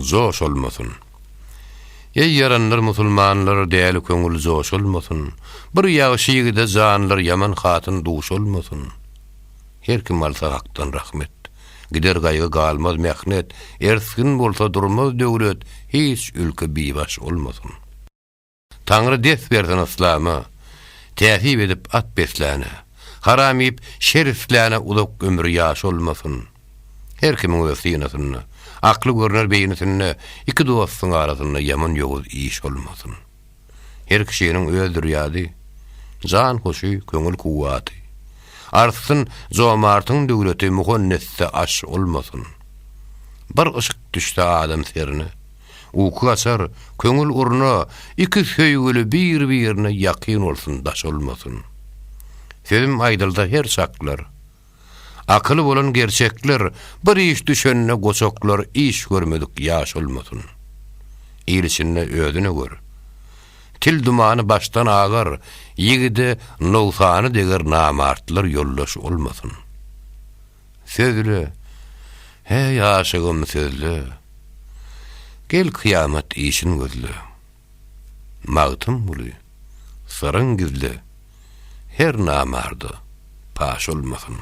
zoş olmasın. Ey yaranlar musulmanlar değerli köngül zoş olmasın. Bir yağışı de zanlar yaman hatın duş olmasın. Her kim alsa haktan rahmet. Gider gaygı galmaz mehnet. Erskin bolsa durmaz dövlet. Hiç ülke bibaş olmasın. Tanrı des versin İslam'a. Tehib edip at beslene. Haram yiyip şeriflene uzak ömür yaş olmasın. Her kimin öz ýynatyny, akly görner beýinitini, iki dostuň arasyny ýaman ýoguz iş bolmasyn. Her kişinin öz dünýädi, zan hoşy, köňül kuwaty. Artsyn zomartyň döwleti muhonnetse aş olmasyn. Bir ışık düşdi adam serini. Uku açar, köngül urna, iki söýgüli bir birine ýakyn olsun, daş olmasyn. Sözüm aýdylda her saklar, Akılı bolan gerçekler, bir iş düşenine goçoklar, iş görmedik yaş olmasın. İlisinne ödüne gör. Til dumanı baştan ağar, yigide nulfanı deger namartlar yollaş olmasın. Sözlü, hey aşığım sözlü, gel kıyamet işin gözlü. Mağtım bulu, sarın gizli, her namardı, paş olmasın.